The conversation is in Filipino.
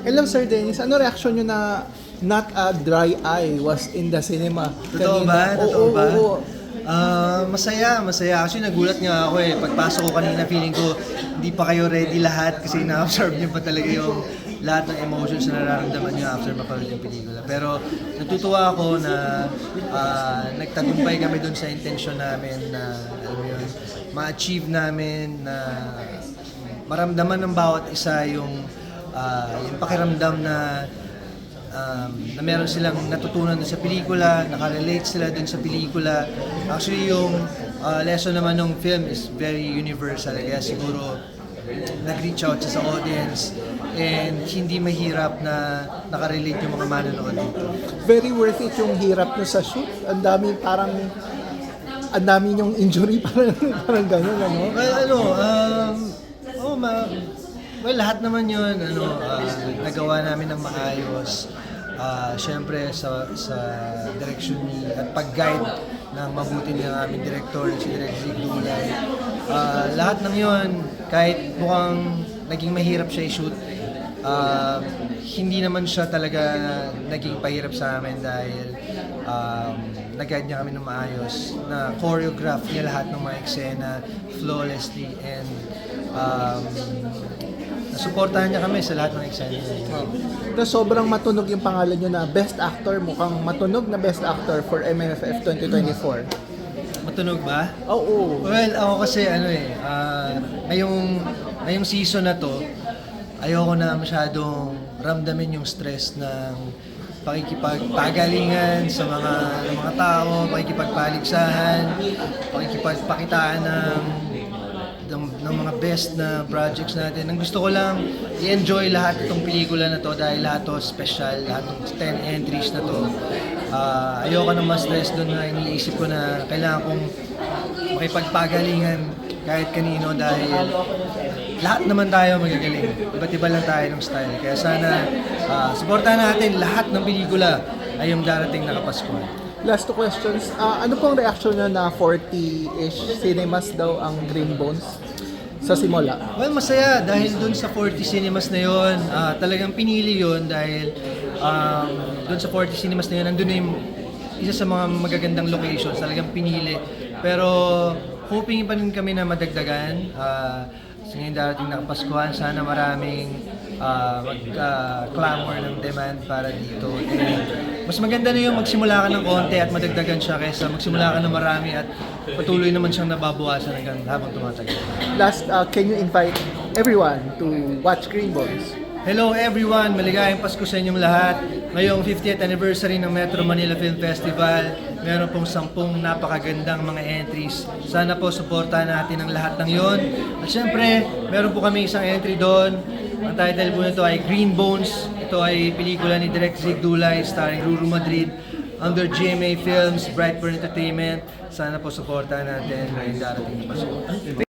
Hello Sir Dennis, ano reaction nyo na not a dry eye was in the cinema? Totoo ba? kanina? Totoo Oo, ba? oo, oo. Ah, masaya, masaya. Actually, nagulat nga ako eh. Pagpasok ko kanina, feeling ko hindi pa kayo ready lahat kasi na-absorb niyo pa talaga yung lahat ng emotions na nararamdaman niyo after mapanood yung pelikula. Pero natutuwa ako na ah, nagtagumpay kami dun sa intention namin na, alam mo yun, ma-achieve namin na maramdaman ng bawat isa yung, ah, yung pakiramdam na um, na meron silang natutunan sa pelikula, nakarelate sila dun sa pelikula. Actually, yung uh, lesson naman ng film is very universal. Kaya siguro nag-reach out sa audience and hindi mahirap na nakarelate yung mga manonood dito. Very worth it yung hirap nyo sa shoot. Ang dami parang, ang dami yung injury, parang, parang gano'n, ano? Well, ano, um, oh, ma, well, lahat naman yun, ano, ah, nagawa namin ng maayos. Ah, Siyempre, sa, sa direction ni, at pag-guide ng mabuti ng aming director, si Direk Zig Dulay. Ah, lahat ng yun, kahit mukhang naging mahirap siya i-shoot, ah, hindi naman siya talaga naging pahirap sa amin dahil um, nag-guide niya kami ng maayos na choreograph niya lahat ng mga eksena flawlessly and um, nasuportahan niya kami sa lahat ng eksena niya. Tapos sobrang matunog yung pangalan nyo na Best Actor, mukhang matunog na Best Actor for MFF 2024. Matunog ba? Oo. Well, ako kasi ano eh, ah, ngayong, ngayong season na to, ayoko na masyadong ramdamin yung stress ng pakikipagpagalingan sa mga ng mga tao, pakikipagpaligsahan, pakikipagpakitaan ng, ng, mga best na projects natin. Ang gusto ko lang i-enjoy lahat itong pelikula na to dahil lahat to special, lahat ng 10 entries na to. Ah, ayoko na ma-stress doon na iniisip ko na kailangan kong makipagpagalingan kahit kanino dahil lahat naman tayo magagaling. Iba't iba lang tayo ng style. Kaya sana ah, suportahan natin lahat ng pelikula ay yung darating na Kapaskuhan. Last two questions. Ah, ano pong reaction nyo na 40-ish cinemas daw ang Green Bones sa simula? Well, masaya dahil dun sa 40 cinemas na yon, ah, talagang pinili yon dahil um, dun sa 40 cinemas na yon, nandun na yung isa sa mga magagandang locations, talagang pinili. Pero hoping pa rin kami na madagdagan. Uh, sa ngayon darating na Kapaskuhan, sana maraming ah, mag-clamor ng demand para dito. And mas maganda na yung magsimula ka ng konti at madagdagan siya kaysa magsimula ka ng marami at patuloy naman siyang nababawasan hanggang habang tumatagal. Last, ah, can you invite everyone to watch Green Bones? Hello everyone! Maligayang Pasko sa inyong lahat. Ngayong 50th anniversary ng Metro Manila Film Festival, meron pong sampung napakagandang mga entries. Sana po suportahan natin ang lahat ng yon. At syempre, meron po kami isang entry doon. Ang title po nito ay Green Bones. Ito ay pelikula ni Direk Zig Dulay starring Ruru Madrid under GMA Films, Brightburn Entertainment. Sana po suportahan natin ngayong darating na.